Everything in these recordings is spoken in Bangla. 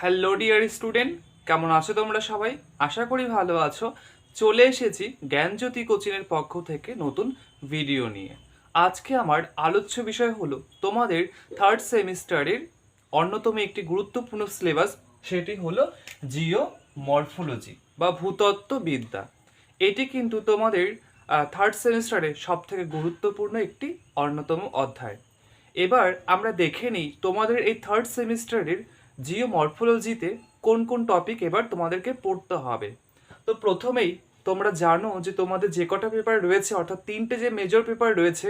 হ্যালো ডিয়ার স্টুডেন্ট কেমন আছো তোমরা সবাই? আশা করি ভালো আছো। চলে এসেছি জ্ঞানজ্যোতি কোচিংয়ের পক্ষ থেকে নতুন ভিডিও নিয়ে। আজকে আমার আলোচ্য বিষয় হলো তোমাদের থার্ড সেমিস্টারের অন্যতম একটি গুরুত্বপূর্ণ সিলেবাস সেটি হলো জিও মরফোলজি বা ভূতত্ত্ববিদ্যা। এটি কিন্তু তোমাদের থার্ড সেমিস্টারে সব থেকে গুরুত্বপূর্ণ একটি অন্যতম অধ্যায়। এবার আমরা দেখে নিই তোমাদের এই থার্ড সেমিস্টারের জিও মরফোলজিতে কোন কোন টপিক এবার তোমাদেরকে পড়তে হবে। তো প্রথমেই তোমরা জানো যে তোমাদের যে কটা পেপার রয়েছে, অর্থাৎ তিনটে যে মেজর পেপার রয়েছে,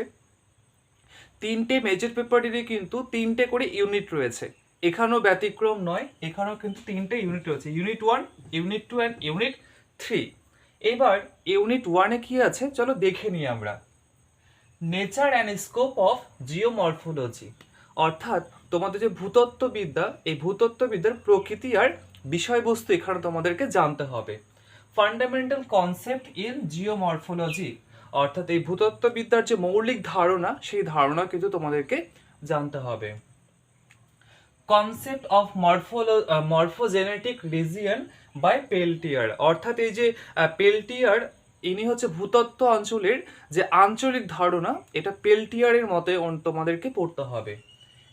তিনটে মেজর পেপারেরই কিন্তু তিনটে করে ইউনিট রয়েছে। এখানেও ব্যতিক্রম নয়, এখানেও কিন্তু তিনটে ইউনিট রয়েছে। Unit one unit two and unit three এবার ইউনিট ওয়ানে কি আছে, চলো দেখে নিই আমরা। Nature and scope of geomorphology অর্থাৎ তোমাদের যে ভূতত্ত্ববিদ্যা, এই ভূতত্ত্ববিদ্যার প্রকৃতি আর বিষয়বস্তু এখানে তোমাদেরকে জানতে হবে। ফান্ডামেন্টাল কনসেপ্ট ইন জিওমরফোলজি অর্থাৎ এই ভূতত্ত্ববিদ্যার যে মৌলিক ধারণা, সেই ধারণা কিন্তু তোমাদেরকে জানতে হবে। Concept of মরফোলো morphogenetic region by Peltier অর্থাৎ এই যে পেলটিয়ার ইনি হচ্ছে ভূতত্ত্ব অঞ্চলের যে আঞ্চলিক ধারণা, এটা পেলটিয়ারের মতে তোমাদেরকে পড়তে হবে।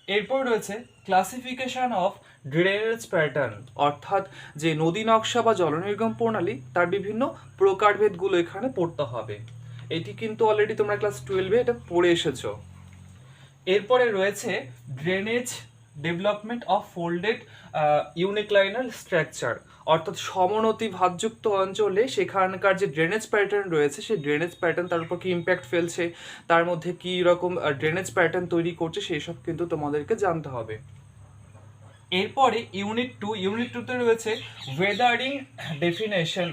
এরপর রয়েছে ক্লাসিফিকেশন অফ ড্রেনেজ প্যাটার্ন অর্থাৎ যে নদী নকশা বা জলনির্গম প্রণালী, তার বিভিন্ন প্রকারভেদগুলো এখানে পড়তে হবে। এটি কিন্তু অলরেডি তোমরা ক্লাস টুয়েলভে এটা পড়ে এসেছ। এরপরে রয়েছে drainage development of folded uniclinal structure অর্থাৎ সমনতি ভাবযুক্ত অঞ্চলে সেখানকার যে ড্রেনেজ প্যাটার্ন রয়েছে, সেই ড্রেনেজ প্যাটার্ন তার উপর কী ইম্প্যাক্ট ফেলছে, তার মধ্যে কী রকম ড্রেনেজ প্যাটার্ন তৈরি করছে, সেই সব কিন্তু তোমাদেরকে জানতে হবে। এরপরে ইউনিট টু ইউনিট টুতে রয়েছে ওয়েদারিং ডেফিনেশন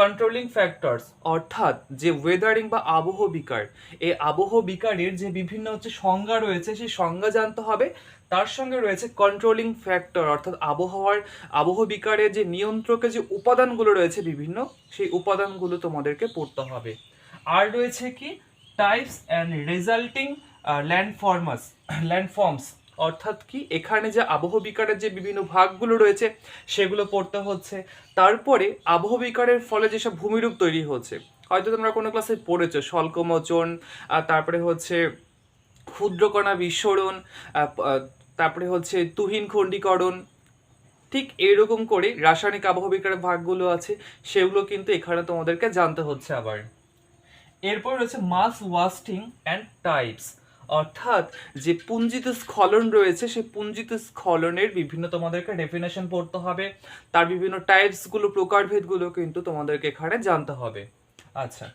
কন্ট্রোলিং ফ্যাক্টরস অর্থাৎ যে ওয়েদারিং বা আবহ বিকার, এই আবহ বিকারের যে বিভিন্ন হচ্ছে সংজ্ঞা রয়েছে, সেই সংজ্ঞা জানতে হবে। তার সঙ্গে রয়েছে কন্ট্রোলিং ফ্যাক্টর অর্থাৎ আবহাওয়ার, আবহ বিকারের যে নিয়ন্ত্রকের যে উপাদানগুলো রয়েছে বিভিন্ন, সেই উপাদানগুলো তোমাদেরকে পড়তে হবে। আর রয়েছে কি? Types and resulting landforms landforms অর্থাৎ কি? এখানে যে আবহ বিকারের যে বিভিন্ন ভাগগুলো রয়েছে সেগুলো পড়তে হচ্ছে। তারপরে আবহ বিকারের ফলে যেসব ভূমিরূপ তৈরি হচ্ছে হয়তো তোমরা কোনো ক্লাসে পড়েছো স্বল্পমোচন তারপরে হচ্ছে ক্ষুদ্রকণা আহ, তারপরে হচ্ছে তুহিন খণ্ডীকরণ ঠিক এরকম করে রাসায়নিক আবহ বিকারের ভাগগুলো আছে সেগুলো কিন্তু এখানে তোমাদেরকে জানতে হচ্ছে আবার। এরপর রয়েছে মাস ওয়াস্টিং অ্যান্ড টাইপস অর্থাৎ যে পুঞ্জিত স্খলন রয়েছে, সেই পুঞ্জিত স্খলনের বিভিন্ন তোমাদেরকে ডেফিনেশন পড়তে হবে। তার বিভিন্ন টাইপসগুলো প্রকারভেদগুলো কিন্তু তোমাদেরকে এখানে জানতে হবে। আচ্ছা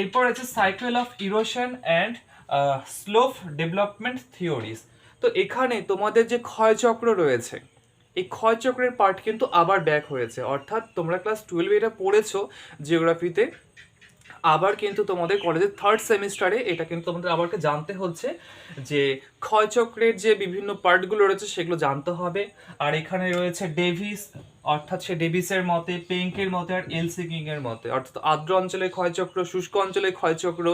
এরপর আছে cycle of erosion and slope development theories তো এখানে তোমাদের যে ক্ষয়চক্র রয়েছে, এই ক্ষয়চক্রের পার্ট কিন্তু আবার ব্যাক হয়েছে। অর্থাৎ তোমরা ক্লাস টুয়েলভে এটা পড়েছো জিওগ্রাফিতে আবার কিন্তু তোমাদের কলেজের থার্ড সেমিস্টারে এটা কিন্তু তোমাদের আবারকে জানতে হচ্ছে যে ক্ষয়চক্রের যে বিভিন্ন পার্টগুলো রয়েছে সেগুলো জানতে হবে। আর এখানে রয়েছে ডেভিস অর্থাৎ সে ডেভিসের মতে পেঙ্কের মতে আর এলসি কিং মতে। অর্থাৎ আর্দ্র অঞ্চলে ক্ষয়চক্র, শুষ্ক অঞ্চলে ক্ষয়চক্র,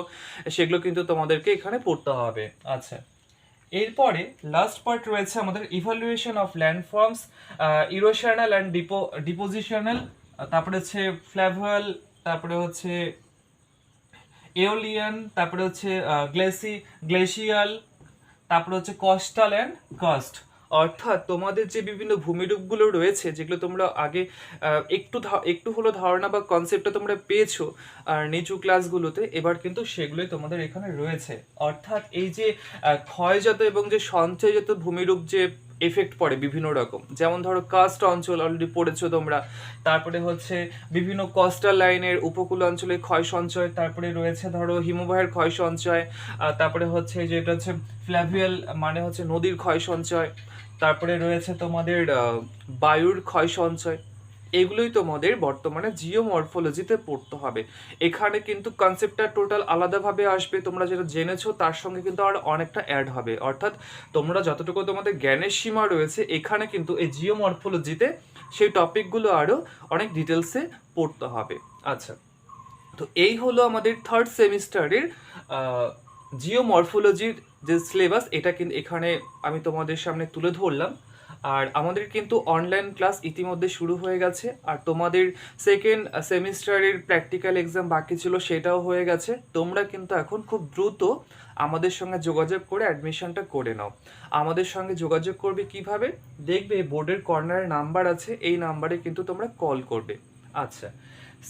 সেগুলো কিন্তু তোমাদেরকে এখানে পড়তে হবে। আচ্ছা এরপরে লাস্ট পার্ট রয়েছে আমাদের evaluation of landforms erosional and depot depositional তারপরে হচ্ছে ফ্ল্যাভাল তারপরে হচ্ছে এওলিয়ান, তারপরে হচ্ছে গ্লেসি, গ্লেশিয়াল, তারপরে হচ্ছে কস্টাল অ্যান্ড কাস্ট। অর্থাৎ তোমাদের যে বিভিন্ন ভূমিরূপগুলো রয়েছে, যেগুলো তোমরা আগে একটু একটু হলো ধারণা বা কনসেপ্টটা তোমরা পেয়েছ, আর নিচু ক্লাসগুলোতে এবার কিন্তু সেগুলোই তোমাদের এখানে রয়েছে। অর্থাৎ এই যে ক্ষয়জাত এবং যে সঞ্চয়জাত ভূমিরূপ যে এফেক্ট পড়ে বিভিন্ন রকম। যেমন ধরো কাস্ট অঞ্চল অলরেডি পড়েছো তোমরা। তারপরে হচ্ছে বিভিন্ন কস্টাল লাইনের উপকূল অঞ্চলে ক্ষয় সঞ্চয়, তারপরে রয়েছে ধরো হিমবাহের ক্ষয় সঞ্চয় তারপরে হচ্ছে যেটা হচ্ছে ফ্ল্যাভিয়াল মানে হচ্ছে নদীর ক্ষয় সঞ্চয়, তারপরে রয়েছে তোমাদের বায়ুর ক্ষয় সঞ্চয়। এগুলোই তোমাদের বর্তমানে জিওমরফোলজিতে পড়তে হবে। এখানে কিন্তু কনসেপ্টটা টোটাল আলাদাভাবে আসবে, তোমরা যেটা জেনেছো তার সঙ্গে কিন্তু আর অনেকটা অ্যাড হবে। অর্থাৎ তোমরা যতটুকু তোমাদের জ্ঞানের সীমা রয়েছে, এখানে কিন্তু এই জিও জিওমরফোলজিতে সেই টপিকগুলো আরও অনেক ডিটেলসে পড়তে হবে। আচ্ছা তো এই হলো আমাদের থার্ড সেমিস্টারের জিওমরফোলজির যে সিলেবাস এটা কিন্তু এখানে আমি তোমাদের সামনে তুলে ধরলাম। আর আমাদের কিন্তু অনলাইন ক্লাস ইতিমধ্যে শুরু হয়ে গেছে। আর তোমাদের সেকেন্ড সেমিস্টারের প্র্যাকটিক্যাল এক্সাম বাকি ছিল, সেটাও হয়ে গেছে। তোমরা কিন্তু এখন খুব দ্রুত আমাদের সঙ্গে যোগাযোগ করে অ্যাডমিশনটা করে নাও। আমাদের সঙ্গে যোগাযোগ করবে কীভাবে? দেখবে বোর্ডের কর্নারে নাম্বার আছে, এই নাম্বারে কিন্তু তোমরা কল করবে। আচ্ছা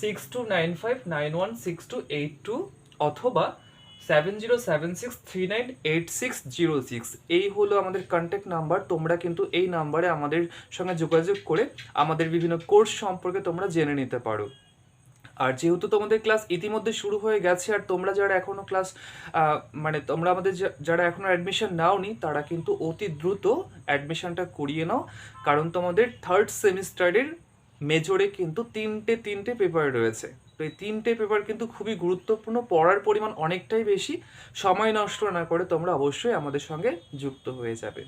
six two nine five nine one six two eight two অথবা seven zero seven six three nine eight six zero six এই হলো আমাদের কন্ট্যাক্ট নাম্বার তোমরা কিন্তু এই নাম্বারে আমাদের সঙ্গে যোগাযোগ করে আমাদের বিভিন্ন কোর্স সম্পর্কে তোমরা জেনে নিতে পারো। আর যেহেতু তোমাদের ক্লাস ইতিমধ্যে শুরু হয়ে গেছে, আর তোমরা যারা এখনও ক্লাস মানে তোমরা আমাদের যারা এখনও অ্যাডমিশন নাওনি, তারা কিন্তু অতি দ্রুত অ্যাডমিশনটা করিয়ে নাও। কারণ তোমাদের থার্ড সেমিস্টারের মেজরে কিন্তু তিনটে তিনটে পেপার রয়েছে। তো এই তিনটে পেপার কিন্তু খুবই গুরুত্বপূর্ণ, পড়ার পরিমাণ অনেকটাই বেশি, সময় নষ্ট না করে তোমরা অবশ্যই আমাদের সঙ্গে যুক্ত হয়ে যাবে।